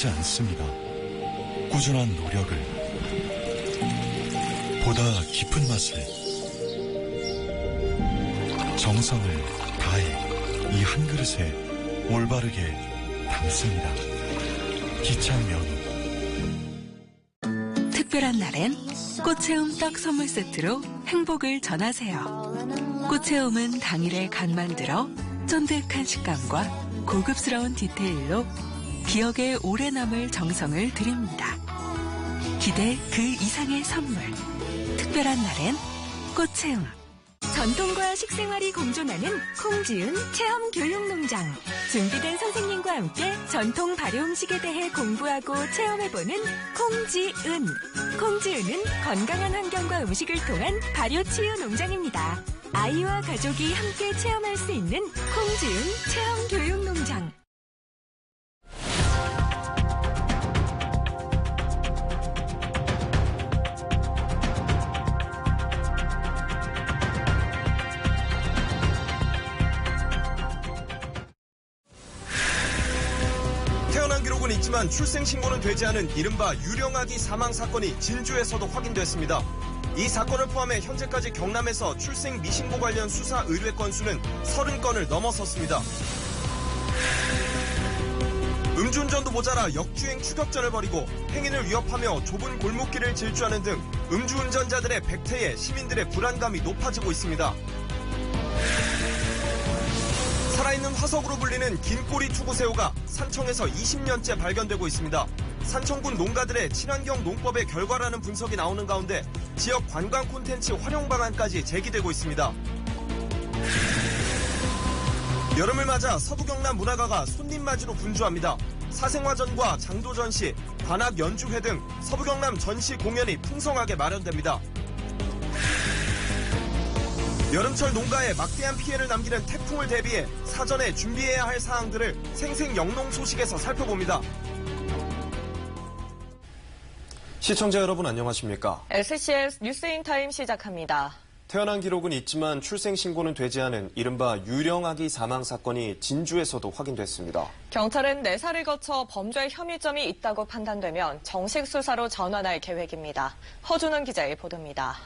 화려하지 않습니다. 꾸준한 노력을 보다 깊은 맛을 정성을 다해 이 한 그릇에 올바르게 담습니다. 기찬 면옥 특별한 날엔 꽃체움 떡 선물 세트로 행복을 전하세요. 꽃체움은 당일에 간 만들어 쫀득한 식감과 고급스러운 디테일로 기억에 오래 남을 정성을 드립니다. 기대 그 이상의 선물. 특별한 날엔 꽃체움. 전통과 식생활이 공존하는 콩지은 체험 교육 농장. 준비된 선생님과 함께 전통 발효 음식에 대해 공부하고 체험해보는 콩지은. 콩지은은 건강한 환경과 음식을 통한 발효 치유 농장입니다. 아이와 가족이 함께 체험할 수 있는 콩지은 체험 교육 농장. 기록은 있지만 출생 신고는 되지 않은 이른바 유령아기 사망 사건이 진주에서도 확인됐습니다. 이 사건을 포함해 현재까지 경남에서 출생 미신고 관련 수사 의뢰 건수는 30건을 넘어섰습니다. 음주운전도 모자라 역주행 추격전을 벌이고 행인을 위협하며 좁은 골목길을 질주하는 등 음주운전자들의 백태에 시민들의 불안감이 높아지고 있습니다. 살아있는 화석으로 불리는 긴꼬리 투구새우가 산청에서 20년째 발견되고 있습니다. 산청군 농가들의 친환경 농법의 결과라는 분석이 나오는 가운데 지역 관광 콘텐츠 활용 방안까지 제기되고 있습니다. 여름을 맞아 서부 경남 문화가가 손님 맞이로 분주합니다. 사생화전과 장도 전시, 관악 연주회 등 서부 경남 전시 공연이 풍성하게 마련됩니다. 여름철 농가에 막대한 피해를 남기는 태풍을 대비해 사전에 준비해야 할 사항들을 생생 영농 소식에서 살펴봅니다. 시청자 여러분 안녕하십니까? SCS 뉴스인 타임 시작합니다. 태어난 기록은 있지만 출생 신고는 되지 않은 이른바 유령아기 사망 사건이 진주에서도 확인됐습니다. 경찰은 4살을 거쳐 범죄 혐의점이 있다고 판단되면 정식 수사로 전환할 계획입니다. 허준원 기자의 보도입니다.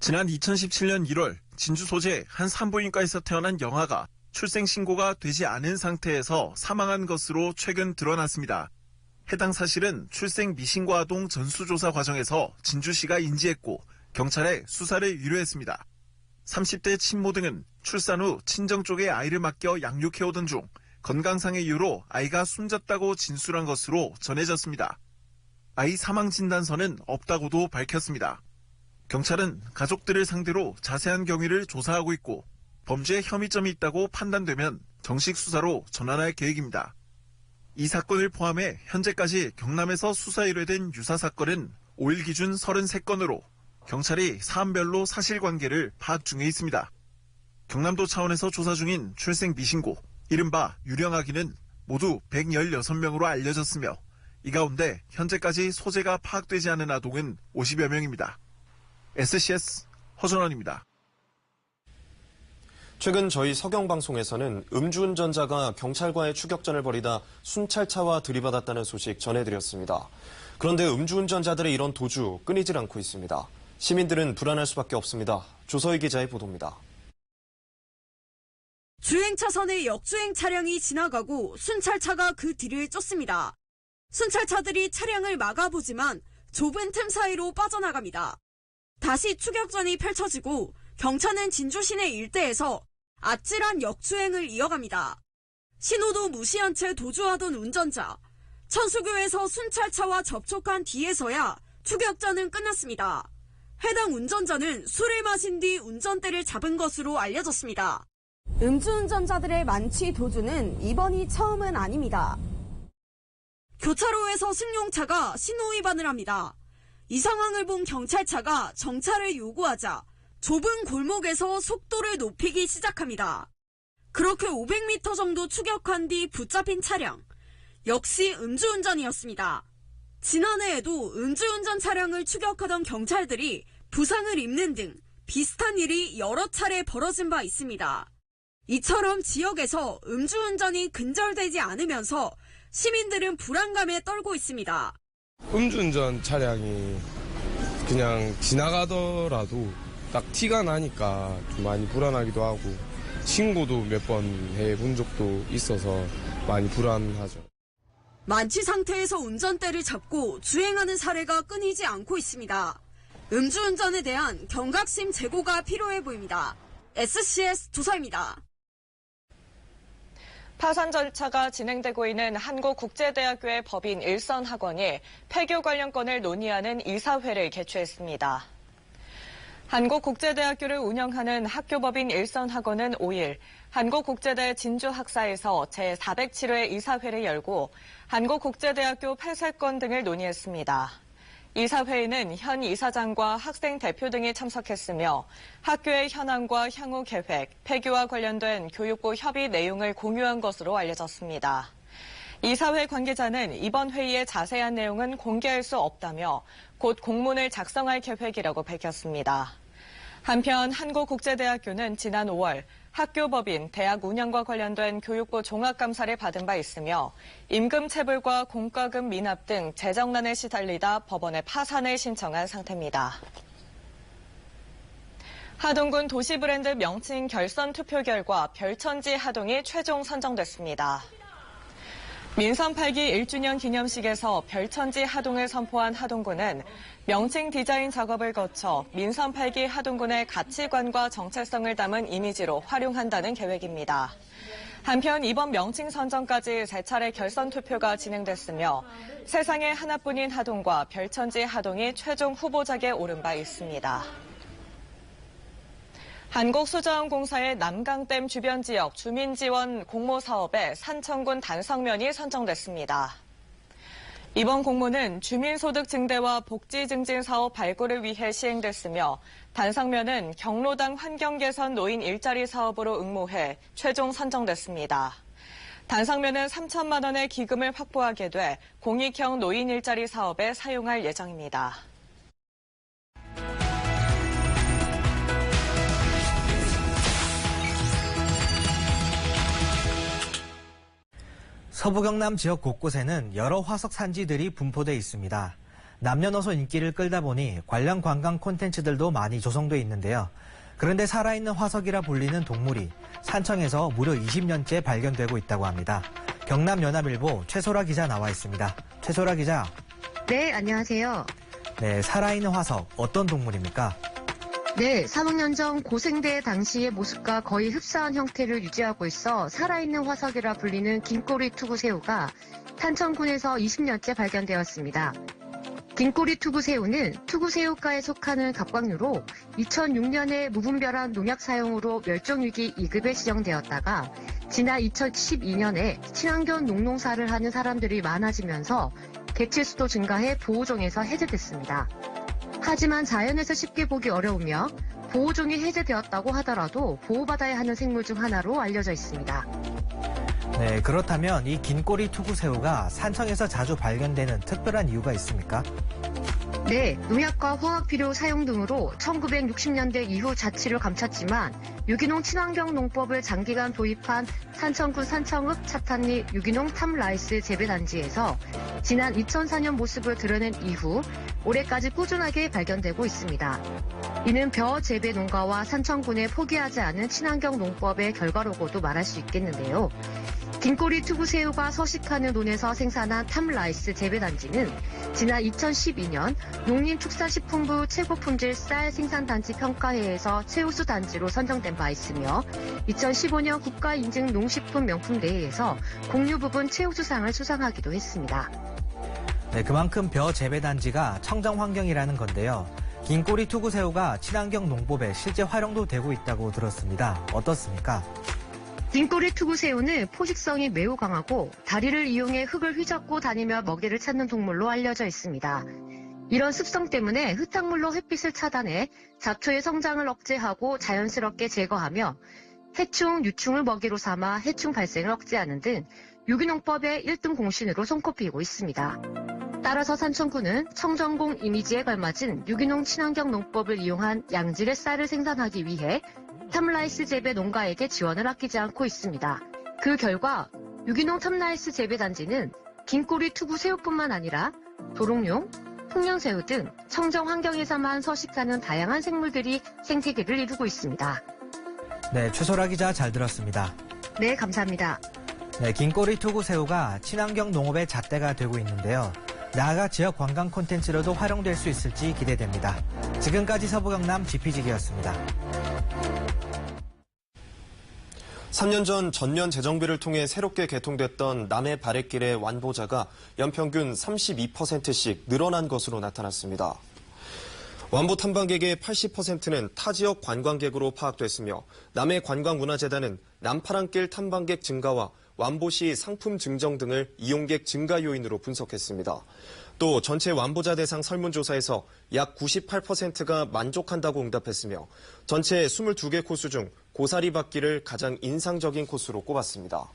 지난 2017년 1월 진주 소재 한 산부인과에서 태어난 영아가 출생 신고가 되지 않은 상태에서 사망한 것으로 최근 드러났습니다. 해당 사실은 출생 미신고 아동 전수조사 과정에서 진주시가 인지했고 경찰에 수사를 의뢰했습니다. 30대 친모 등은 출산 후 친정 쪽에 아이를 맡겨 양육해오던 중 건강상의 이유로 아이가 숨졌다고 진술한 것으로 전해졌습니다. 아이 사망 진단서는 없다고도 밝혔습니다. 경찰은 가족들을 상대로 자세한 경위를 조사하고 있고 범죄 혐의점이 있다고 판단되면 정식 수사로 전환할 계획입니다. 이 사건을 포함해 현재까지 경남에서 수사 의뢰된 유사 사건은 5일 기준 33건으로 경찰이 사안별로 사실관계를 파악 중에 있습니다. 경남도 차원에서 조사 중인 출생 미신고, 이른바 유령아기는 모두 116명으로 알려졌으며 이 가운데 현재까지 소재가 파악되지 않은 아동은 50여 명입니다. SCS 허전원입니다. 최근 저희 서경방송에서는 음주운전자가 경찰과의 추격전을 벌이다 순찰차와 들이받았다는 소식 전해드렸습니다. 그런데 음주운전자들의 이런 도주 끊이질 않고 있습니다. 시민들은 불안할 수밖에 없습니다. 조서희 기자의 보도입니다. 주행 차선에 역주행 차량이 지나가고 순찰차가 그 뒤를 쫓습니다. 순찰차들이 차량을 막아보지만 좁은 틈 사이로 빠져나갑니다. 다시 추격전이 펼쳐지고 경찰은 진주 시내 일대에서 아찔한 역주행을 이어갑니다. 신호도 무시한 채 도주하던 운전자. 천수교에서 순찰차와 접촉한 뒤에서야 추격전은 끝났습니다. 해당 운전자는 술을 마신 뒤 운전대를 잡은 것으로 알려졌습니다. 음주운전자들의 만취 도주는 이번이 처음은 아닙니다. 교차로에서 승용차가 신호 위반을 합니다. 이 상황을 본 경찰차가 정차를 요구하자 좁은 골목에서 속도를 높이기 시작합니다. 그렇게 500m 정도 추격한 뒤 붙잡힌 차량. 역시 음주운전이었습니다. 지난해에도 음주운전 차량을 추격하던 경찰들이 부상을 입는 등 비슷한 일이 여러 차례 벌어진 바 있습니다. 이처럼 지역에서 음주운전이 근절되지 않으면서 시민들은 불안감에 떨고 있습니다. 음주운전 차량이 그냥 지나가더라도 딱 티가 나니까 좀 많이 불안하기도 하고 신고도 몇 번 해본 적도 있어서 많이 불안하죠. 만취 상태에서 운전대를 잡고 주행하는 사례가 끊이지 않고 있습니다. 음주운전에 대한 경각심 제고가 필요해 보입니다. SCS 조사입니다. 파산 절차가 진행되고 있는 한국국제대학교의 법인 일선학원이 폐교 관련 건을 논의하는 이사회를 개최했습니다. 한국국제대학교를 운영하는 학교법인 일선학원은 5일 한국국제대 진주학사에서 제407회 이사회를 열고 한국국제대학교 폐쇄권 등을 논의했습니다. 이사회에는 현 이사장과 학생 대표 등이 참석했으며 학교의 현황과 향후 계획, 폐교와 관련된 교육부 협의 내용을 공유한 것으로 알려졌습니다. 이사회 관계자는 이번 회의의 자세한 내용은 공개할 수 없다며 곧 공문을 작성할 계획이라고 밝혔습니다. 한편 한국국제대학교는 지난 5월 학교법인 대학 운영과 관련된 교육부 종합감사를 받은 바 있으며 임금 체불과 공과금 미납 등 재정난에 시달리다 법원에 파산을 신청한 상태입니다. 하동군 도시 브랜드 명칭 결선 투표 결과 별천지 하동이 최종 선정됐습니다. 민선 8기 1주년 기념식에서 별천지 하동을 선포한 하동군은 명칭 디자인 작업을 거쳐 민선 8기 하동군의 가치관과 정체성을 담은 이미지로 활용한다는 계획입니다. 한편 이번 명칭 선정까지 세 차례 결선 투표가 진행됐으며 세상에 하나뿐인 하동과 별천지 하동이 최종 후보작에 오른 바 있습니다. 한국수자원공사의 남강댐 주변 지역 주민 지원 공모 사업에 산청군 단성면이 선정됐습니다. 이번 공모는 주민소득 증대와 복지 증진 사업 발굴을 위해 시행됐으며 단성면은 경로당 환경 개선 노인 일자리 사업으로 응모해 최종 선정됐습니다. 단상면은 3천만 원의 기금을 확보하게 돼 공익형 노인 일자리 사업에 사용할 예정입니다. 서부 경남 지역 곳곳에는 여러 화석 산지들이 분포돼 있습니다. 남녀노소 인기를 끌다 보니 관련 관광 콘텐츠들도 많이 조성돼 있는데요. 그런데 살아있는 화석이라 불리는 동물이 산청에서 무려 20년째 발견되고 있다고 합니다. 경남연합일보 최소라 기자 나와 있습니다. 최소라 기자, 네, 안녕하세요. 네, 살아있는 화석 어떤 동물입니까? 네, 3학년 전 고생대 당시의 모습과 거의 흡사한 형태를 유지하고 있어 살아있는 화석이라 불리는 긴꼬리 투구새우가 탄천군에서 20년째 발견되었습니다. 긴꼬리 투구새우는 투구새우과에 속하는 갑각류로 2006년에 무분별한 농약 사용으로 멸종위기 2급에 지정되었다가 지난 2012년에 친환경 농농사를 하는 사람들이 많아지면서 개체 수도 증가해 보호종에서 해제됐습니다. 하지만 자연에서 쉽게 보기 어려우며 보호종이 해제되었다고 하더라도 보호받아야 하는 생물 중 하나로 알려져 있습니다. 네, 그렇다면 이 긴꼬리 투구새우가 산청에서 자주 발견되는 특별한 이유가 있습니까? 네, 농약과 화학 비료 사용 등으로 1960년대 이후 자치를 감췄지만 유기농 친환경 농법을 장기간 도입한 산청군 산청읍 차탄리 유기농 탐라이스 재배단지에서 지난 2004년 모습을 드러낸 이후 올해까지 꾸준하게 발견되고 있습니다. 이는 벼 재배 농가와 산청군의 포기하지 않은 친환경 농법의 결과로고도 말할 수 있겠는데요. 긴꼬리 투구새우가 서식하는 논에서 생산한 탐라이스 재배단지는 지난 2012년 농림축산식품부 최고품질 쌀 생산단지 평가회에서 최우수 단지로 선정된 바 있으며 2015년 국가인증 농식품 명품 대회에서 공유 부분 최우수상을 수상하기도 했습니다. 네, 그만큼 벼 재배 단지가 청정 환경이라는 건데요. 긴꼬리 투구새우가 친환경 농법에 실제 활용도 되고 있다고 들었습니다. 어떻습니까? 긴꼬리 투구새우는 포식성이 매우 강하고 다리를 이용해 흙을 휘젓고 다니며 먹이를 찾는 동물로 알려져 있습니다. 이런 습성 때문에 흙탕물로 햇빛을 차단해 잡초의 성장을 억제하고 자연스럽게 제거하며 해충, 유충을 먹이로 삼아 해충 발생을 억제하는 등 유기농법의 1등 공신으로 손꼽히고 있습니다. 따라서 산청군은 청정공 이미지에 걸맞은 유기농 친환경 농법을 이용한 양질의 쌀을 생산하기 위해 탐라이스 재배 농가에게 지원을 아끼지 않고 있습니다. 그 결과 유기농 탐라이스 재배 단지는 긴꼬리 투구 새우뿐만 아니라 도롱뇽, 풍년새우 등 청정 환경에서만 서식하는 다양한 생물들이 생태계를 이루고 있습니다. 네, 최소라 기자 잘 들었습니다. 네, 감사합니다. 네, 긴꼬리 투구 새우가 친환경 농업의 잣대가 되고 있는데요. 나아가 지역 관광 콘텐츠로도 활용될 수 있을지 기대됩니다. 지금까지 서부 경남 GPG기였습니다. 3년 전 전면 재정비를 통해 새롭게 개통됐던 남해 바랫길의 완보자가 연평균 32%씩 늘어난 것으로 나타났습니다. 완보 탐방객의 80%는 타 지역 관광객으로 파악됐으며 남해 관광문화재단은 남파랑길 탐방객 증가와 완보시 상품 증정 등을 이용객 증가 요인으로 분석했습니다. 또 전체 완보자 대상 설문조사에서 약 98%가 만족한다고 응답했으며 전체 22개 코스 중 고사리 받기를 가장 인상적인 코스로 꼽았습니다.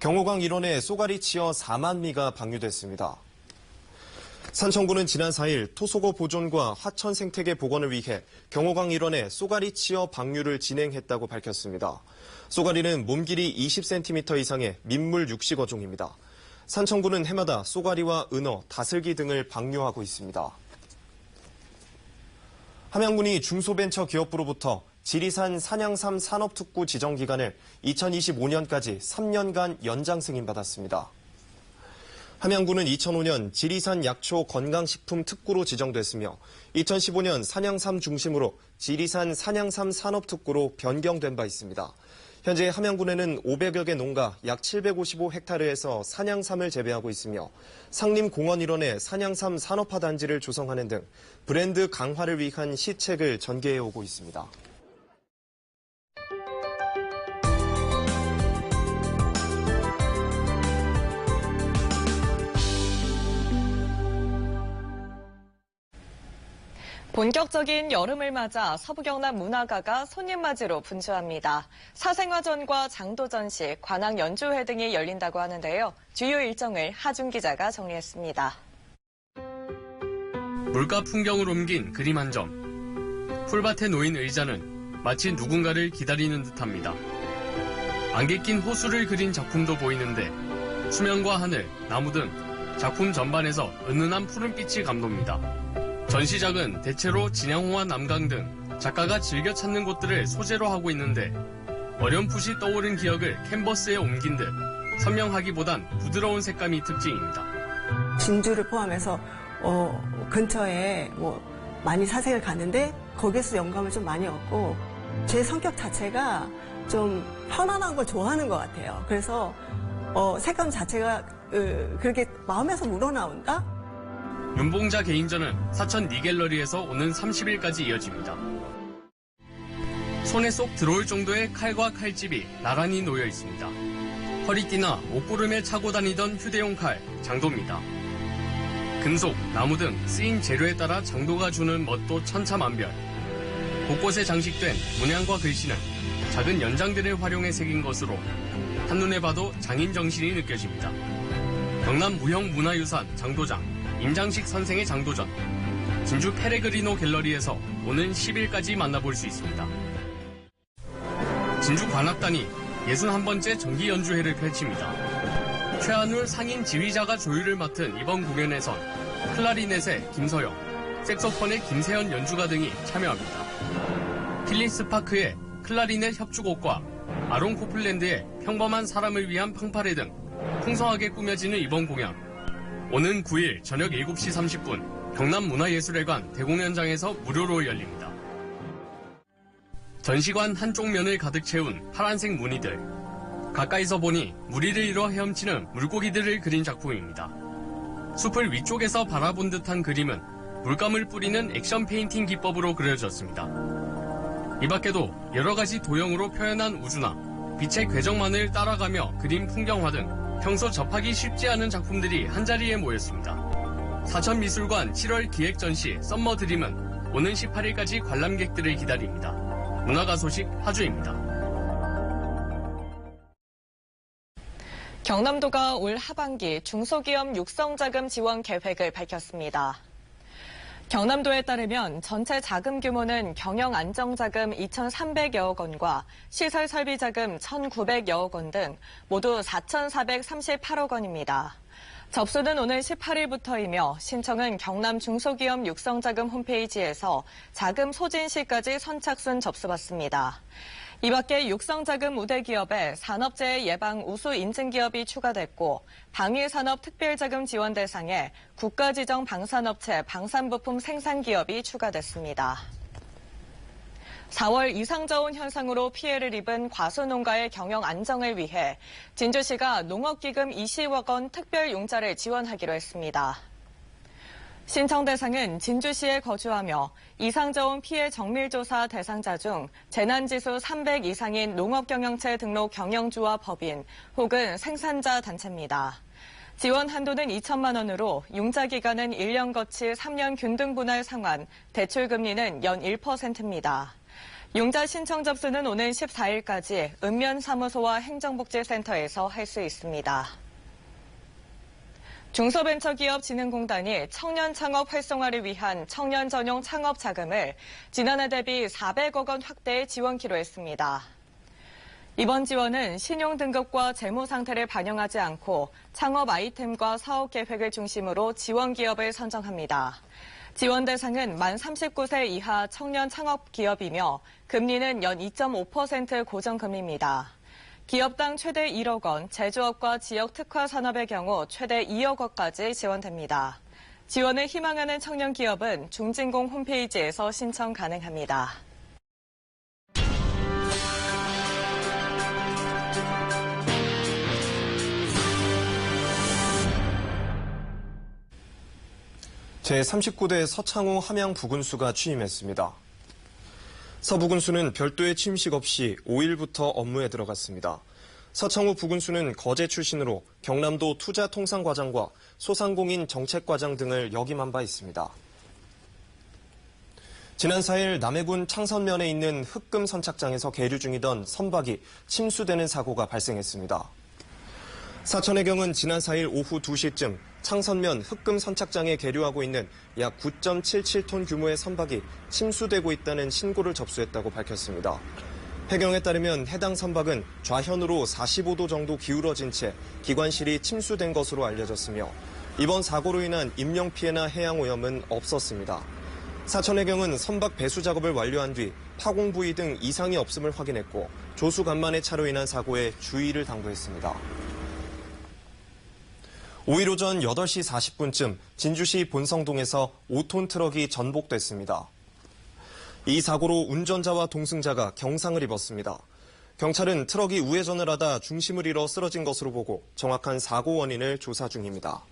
경호강 일원에 쏘가리 치어 4만 미가 방류됐습니다. 산청구는 지난 4일 토속어 보존과 하천 생태계 복원을 위해 경호강 일원에 쏘가리 치어 방류를 진행했다고 밝혔습니다. 쏘가리는 몸 길이 20cm 이상의 민물 육식 어종입니다. 산청구는 해마다 쏘가리와 은어, 다슬기 등을 방류하고 있습니다. 함양군이 중소벤처기업부로부터 지리산 산양삼 산업특구 지정 기간을 2025년까지 3년간 연장 승인받았습니다. 함양군은 2005년 지리산 약초 건강식품 특구로 지정됐으며 2015년 산양삼 중심으로 지리산 산양삼 산업특구로 변경된 바 있습니다. 현재 함양군에는 500여 개 농가 약 755헥타르에서 산양삼을 재배하고 있으며 상림공원 일원에 산양삼 산업화 단지를 조성하는 등 브랜드 강화를 위한 시책을 전개해 오고 있습니다. 본격적인 여름을 맞아 서부 경남 문화가가 손님 맞이로 분주합니다. 사생화전과 장도전시, 관악 연주회 등이 열린다고 하는데요. 주요 일정을 하준 기자가 정리했습니다. 물가 풍경을 옮긴 그림 한 점. 풀밭에 놓인 의자는 마치 누군가를 기다리는 듯합니다. 안개 낀 호수를 그린 작품도 보이는데 수면과 하늘, 나무 등 작품 전반에서 은은한 푸른빛이 감돕니다. 전시작은 대체로 진양호와 남강 등 작가가 즐겨 찾는 곳들을 소재로 하고 있는데 어렴풋이 떠오른 기억을 캔버스에 옮긴 듯 선명하기보단 부드러운 색감이 특징입니다. 진주를 포함해서 어, 근처에 뭐 많이 사색을 가는데 거기에서 영감을 좀 많이 얻고 제 성격 자체가 좀 편안한 걸 좋아하는 것 같아요. 그래서 어, 색감 자체가 으, 그렇게 마음에서 우러나온다? 윤봉자 개인전은 사천 니갤러리에서 오는 30일까지 이어집니다. 손에 쏙 들어올 정도의 칼과 칼집이 나란히 놓여 있습니다. 허리띠나 옷구름에 차고 다니던 휴대용 칼, 장도입니다. 금속, 나무 등 쓰인 재료에 따라 장도가 주는 멋도 천차만별. 곳곳에 장식된 문양과 글씨는 작은 연장들을 활용해 새긴 것으로 한눈에 봐도 장인 정신이 느껴집니다. 경남 무형문화유산 장도장, 임장식 선생의 장도전, 진주 페레그리노 갤러리에서 오는 10일까지 만나볼 수 있습니다. 진주 관악단이 61번째 정기 연주회를 펼칩니다. 최한울 상인 지휘자가 조율을 맡은 이번 공연에선 클라리넷의 김서영, 색소폰의 김세현 연주가 등이 참여합니다. 필리스 파크의 클라리넷 협주곡과 아론 코플랜드의 평범한 사람을 위한 팡파레 등 풍성하게 꾸며지는 이번 공연. 오는 9일 저녁 7시 30분 경남문화예술회관 대공연장에서 무료로 열립니다. 전시관 한쪽 면을 가득 채운 파란색 무늬들. 가까이서 보니 무리를 이뤄 헤엄치는 물고기들을 그린 작품입니다. 숲을 위쪽에서 바라본 듯한 그림은 물감을 뿌리는 액션 페인팅 기법으로 그려졌습니다. 이 밖에도 여러 가지 도형으로 표현한 우주나 빛의 궤적만을 따라가며 그린 풍경화 등 평소 접하기 쉽지 않은 작품들이 한자리에 모였습니다. 사천미술관 7월 기획전시 썸머 드림은 오는 18일까지 관람객들을 기다립니다. 문화가 소식 하주입니다. 경남도가 올 하반기 중소기업 육성자금 지원 계획을 밝혔습니다. 경남도에 따르면 전체 자금 규모는 경영 안정자금 2,300여억 원과 시설 설비 자금 1,900여억 원 등 모두 4,438억 원입니다. 접수는 오늘 18일부터이며 신청은 경남 중소기업 육성자금 홈페이지에서 자금 소진 시까지 선착순 접수받습니다. 이 밖에 육성자금 우대 기업에 산업재해 예방 우수 인증 기업이 추가됐고 방위산업 특별자금 지원 대상에 국가지정 방산업체 방산부품 생산 기업이 추가됐습니다. 4월 이상저온 현상으로 피해를 입은 과수농가의 경영 안정을 위해 진주시가 농업기금 20억 원 특별용자를 지원하기로 했습니다. 신청 대상은 진주시에 거주하며 이상저온 피해 정밀조사 대상자 중 재난지수 300 이상인 농업경영체 등록 경영주와 법인 혹은 생산자 단체입니다. 지원 한도는 2천만 원으로 융자 기간은 1년 거치 3년 균등 분할 상환, 대출 금리는 연 1%입니다. 용자 신청 접수는 오는 14일까지 읍면사무소와 행정복지센터에서 할 수 있습니다. 중소벤처기업진흥공단이 청년 창업 활성화를 위한 청년 전용 창업 자금을 지난해 대비 400억 원 확대해 지원키로 했습니다. 이번 지원은 신용 등급과 재무 상태를 반영하지 않고 창업 아이템과 사업 계획을 중심으로 지원 기업을 선정합니다. 지원 대상은 만 39세 이하 청년 창업 기업이며 금리는 연 2.5% 고정금리입니다. 기업당 최대 1억 원, 제조업과 지역 특화 산업의 경우 최대 2억 원까지 지원됩니다. 지원을 희망하는 청년 기업은 중진공 홈페이지에서 신청 가능합니다. 제39대 서창호 함양 부군수가 취임했습니다. 서 부군수는 별도의 취임식 없이 5일부터 업무에 들어갔습니다. 서창호 부군수는 거제 출신으로 경남도 투자통상과장과 소상공인 정책과장 등을 역임한 바 있습니다. 지난 4일 남해군 창선면에 있는 흑금 선착장에서 계류 중이던 선박이 침수되는 사고가 발생했습니다. 사천해경은 지난 4일 오후 2시쯤 창선면 흑금 선착장에 계류하고 있는 약 9.77톤 규모의 선박이 침수되고 있다는 신고를 접수했다고 밝혔습니다. 해경에 따르면 해당 선박은 좌현으로 45도 정도 기울어진 채 기관실이 침수된 것으로 알려졌으며 이번 사고로 인한 인명 피해나 해양 오염은 없었습니다. 사천해경은 선박 배수 작업을 완료한 뒤 파공 부위 등 이상이 없음을 확인했고 조수 간만의 차로 인한 사고에 주의를 당부했습니다. 5일 오전 8시 40분쯤 진주시 본성동에서 5톤 트럭이 전복됐습니다. 이 사고로 운전자와 동승자가 경상을 입었습니다. 경찰은 트럭이 우회전을 하다 중심을 잃어 쓰러진 것으로 보고 정확한 사고 원인을 조사 중입니다.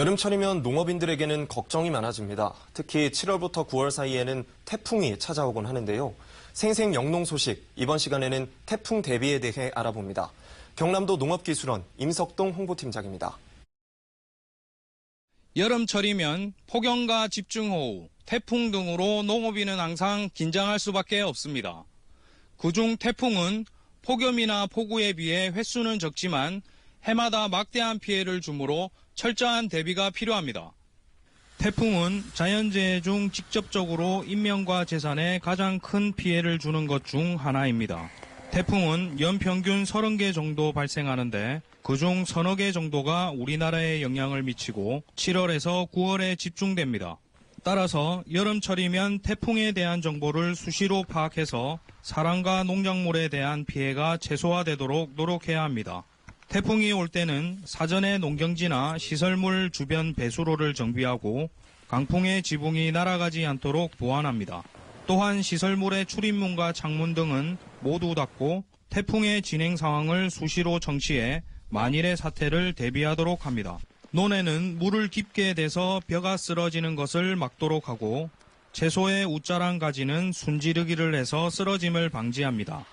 여름철이면 농업인들에게는 걱정이 많아집니다. 특히 7월부터 9월 사이에는 태풍이 찾아오곤 하는데요. 생생 영농 소식, 이번 시간에는 태풍 대비에 대해 알아봅니다. 경남도 농업기술원 임석동 홍보팀장입니다. 여름철이면 폭염과 집중호우, 태풍 등으로 농업인은 항상 긴장할 수밖에 없습니다. 그중 태풍은 폭염이나 폭우에 비해 횟수는 적지만 해마다 막대한 피해를 주므로 철저한 대비가 필요합니다. 태풍은 자연재해 중 직접적으로 인명과 재산에 가장 큰 피해를 주는 것 중 하나입니다. 태풍은 연평균 30개 정도 발생하는데 그중 서너 개 정도가 우리나라에 영향을 미치고 7월에서 9월에 집중됩니다. 따라서 여름철이면 태풍에 대한 정보를 수시로 파악해서 사람과 농작물에 대한 피해가 최소화되도록 노력해야 합니다. 태풍이 올 때는 사전에 농경지나 시설물 주변 배수로를 정비하고 강풍의 지붕이 날아가지 않도록 보완합니다. 또한 시설물의 출입문과 창문 등은 모두 닫고 태풍의 진행 상황을 수시로 정치해 만일의 사태를 대비하도록 합니다. 논에는 물을 깊게 대서 벼가 쓰러지는 것을 막도록 하고 채소의 웃자랑 가지는 순지르기를 해서 쓰러짐을 방지합니다.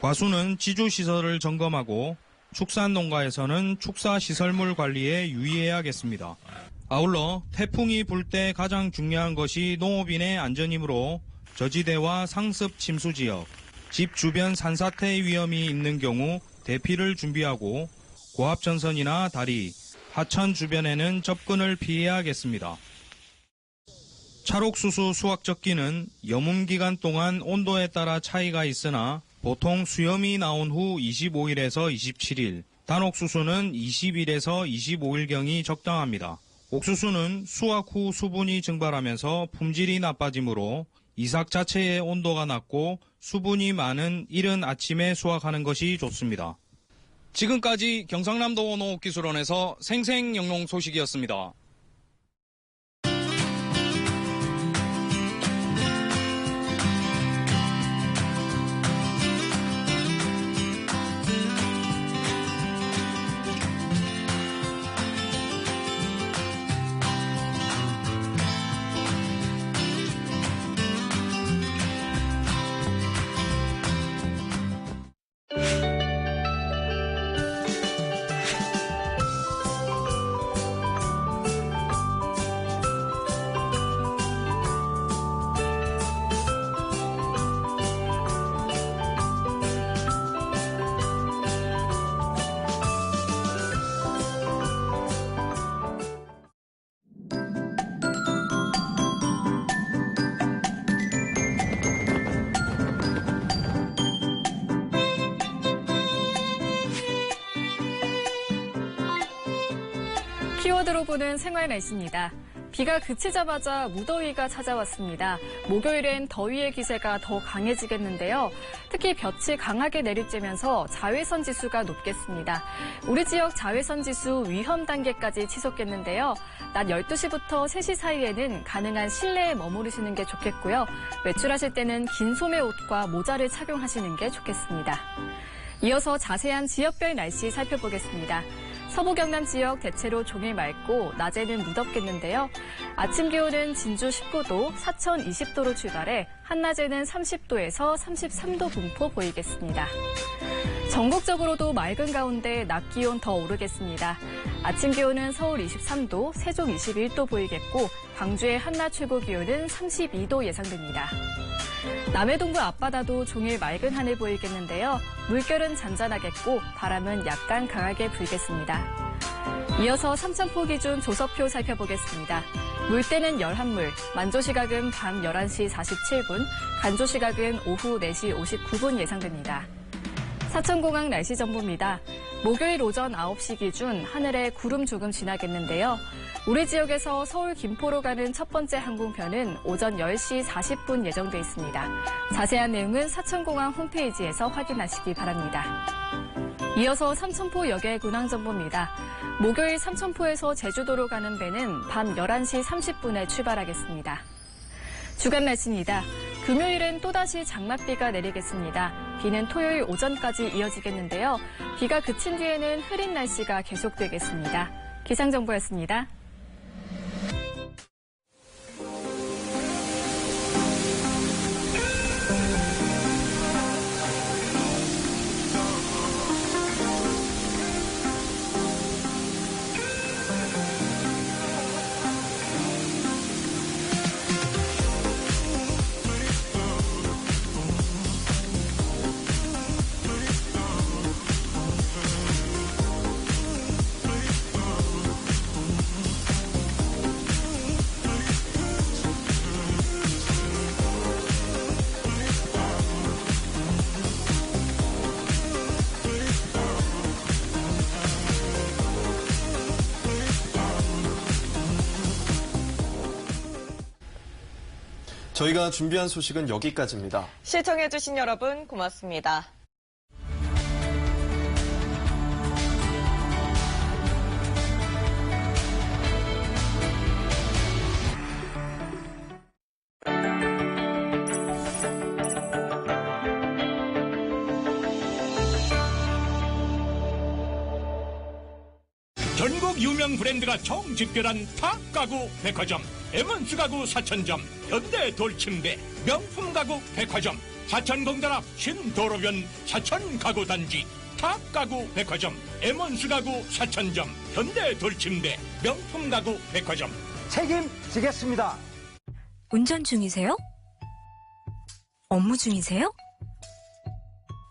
과수는 지주시설을 점검하고 축산 농가에서는 축사 시설물 관리에 유의해야겠습니다. 아울러 태풍이 불 때 가장 중요한 것이 농업인의 안전이므로 저지대와 상습 침수 지역, 집 주변 산사태 위험이 있는 경우 대피를 준비하고 고압 전선이나 다리, 하천 주변에는 접근을 피해야겠습니다. 찰옥수수 수확 적기는 여문 기간 동안 온도에 따라 차이가 있으나 보통 수염이 나온 후 25일에서 27일, 단옥수수는 20일에서 25일경이 적당합니다. 옥수수는 수확 후 수분이 증발하면서 품질이 나빠지므로 이삭 자체의 온도가 낮고 수분이 많은 이른 아침에 수확하는 것이 좋습니다. 지금까지 경상남도 농업기술원에서 생생영농 소식이었습니다. 보는 생활 날씨입니다. 비가 그치자마자 무더위가 찾아왔습니다. 목요일엔 더위의 기세가 더 강해지겠는데요. 특히 볕이 강하게 내리쬐면서 자외선 지수가 높겠습니다. 우리 지역 자외선 지수 위험 단계까지 치솟겠는데요. 낮 12시부터 3시 사이에는 가능한 실내에 머무르시는 게 좋겠고요. 외출하실 때는 긴 소매 옷과 모자를 착용하시는 게 좋겠습니다. 이어서 자세한 지역별 날씨 살펴보겠습니다. 서부 경남 지역 대체로 종일 맑고 낮에는 무덥겠는데요. 아침 기온은 진주 19도, 사천 20도로 출발해 한낮에는 30도에서 33도 분포 보이겠습니다. 전국적으로도 맑은 가운데 낮 기온 더 오르겠습니다. 아침 기온은 서울 23도, 세종 21도 보이겠고 광주의 한낮 최고 기온은 32도 예상됩니다. 남해 동부 앞바다도 종일 맑은 하늘 보이겠는데요. 물결은 잔잔하겠고 바람은 약간 강하게 불겠습니다. 이어서 삼천포 기준 조서표 살펴보겠습니다. 물때는 열한물, 만조시각은 밤 11시 47분, 간조시각은 오후 4시 59분 예상됩니다. 사천공항 날씨 정보입니다. 목요일 오전 9시 기준 하늘에 구름 조금 지나겠는데요. 우리 지역에서 서울 김포로 가는 첫 번째 항공편은 오전 10시 40분 예정돼 있습니다. 자세한 내용은 사천공항 홈페이지에서 확인하시기 바랍니다. 이어서 삼천포 역의 군항 정보입니다. 목요일 삼천포에서 제주도로 가는 배는 밤 11시 30분에 출발하겠습니다. 주간 날씨입니다. 금요일엔 또다시 장맛비가 내리겠습니다. 비는 토요일 오전까지 이어지겠는데요. 비가 그친 뒤에는 흐린 날씨가 계속되겠습니다. 기상정보였습니다. 저희가 준비한 소식은 여기까지입니다. 시청해주신 여러분 고맙습니다. 전국 유명 브랜드가 총 집결한 타 가구 백화점 에먼스 가구 사천점 현대 돌침대 명품 가구 백화점 사천공단 앞 신도로변 사천 가구 단지 타 가구 백화점 에먼스 가구 사천점 현대 돌침대 명품 가구 백화점 운전 중이세요? 업무 중이세요?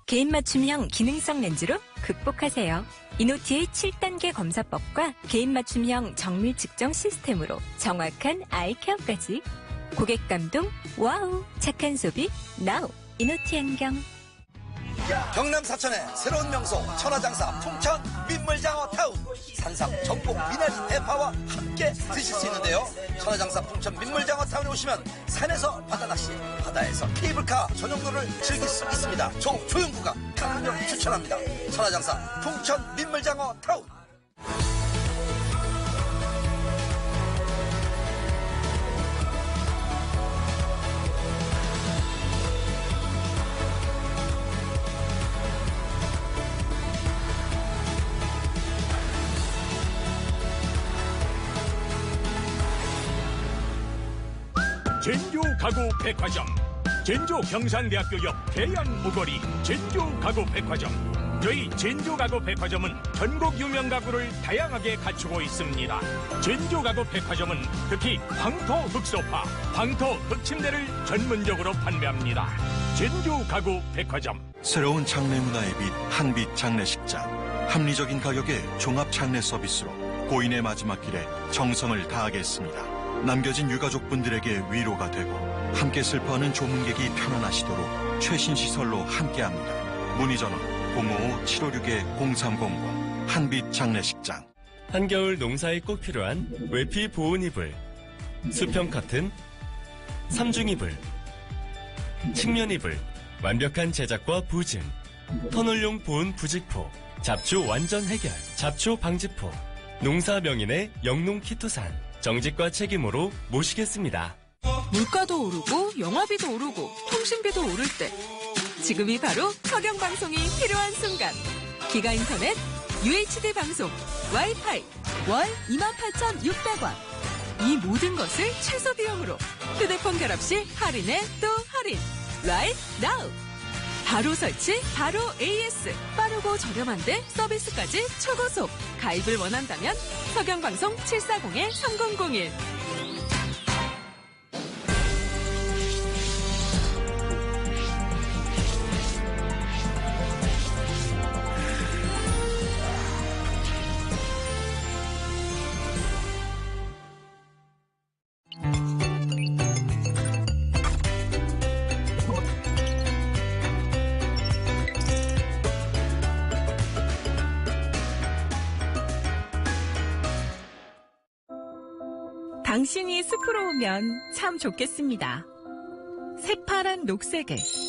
개인 맞춤형 기능성 렌즈로 극복하세요. 이노티의 7단계 검사법과 개인 맞춤형 정밀 측정 시스템으로 정확한 아이 케어까지. 고객 감동, 와우! 착한 소비, 나우! 이노티 안경. 경남 사천의 새로운 명소 천하장사 풍천 민물장어 타운 산삼 전복 미나리 대파와 함께 드실 수 있는데요. 천하장사 풍천 민물장어 타운에 오시면 산에서 바다낚시 바다에서 케이블카 전용도를 즐길 수 있습니다. 조 조영구가 강력 추천합니다. 천하장사 풍천 민물장어 타운 가구 백화점 젠조 경산대학교 옆 대연 무거리 젠조 가구 백화점. 저희 젠조 가구 백화점은 전국 유명 가구를 다양하게 갖추고 있습니다. 젠조 가구 백화점은 특히 황토 흑소파, 황토 흑침대를 전문적으로 판매합니다. 젠조 가구 백화점. 새로운 장례 문화의 빛 한빛 장례식장. 합리적인 가격의 종합 장례 서비스로 고인의 마지막 길에 정성을 다하겠습니다. 남겨진 유가족분들에게 위로가 되고 함께 슬퍼하는 조문객이 편안하시도록 최신 시설로 함께합니다. 문의 전화 055-756-0300 한빛 장례식장 한겨울 농사에 꼭 필요한 외피 보온 이불, 수평 커튼, 삼중 이불, 측면 이불, 완벽한 제작과 보증, 터널용 보온 부직포, 잡초 완전 해결, 잡초 방지포, 농사 명인의 영농 키토산, 정직과 책임으로 모시겠습니다. 물가도 오르고 영화비도 오르고 통신비도 오를 때 지금이 바로 서경 방송이 필요한 순간. 기가 인터넷 UHD 방송 와이파이 월 28,600원. 이 모든 것을 최소 비용으로 휴대폰 결합 시 할인에 또 할인. 라이트 나우 바로 설치 바로 AS 빠르고 저렴한데 서비스까지 초고속. 가입을 원한다면 서경방송 740-3001 오면 참 좋겠습니다. 새파란 녹색에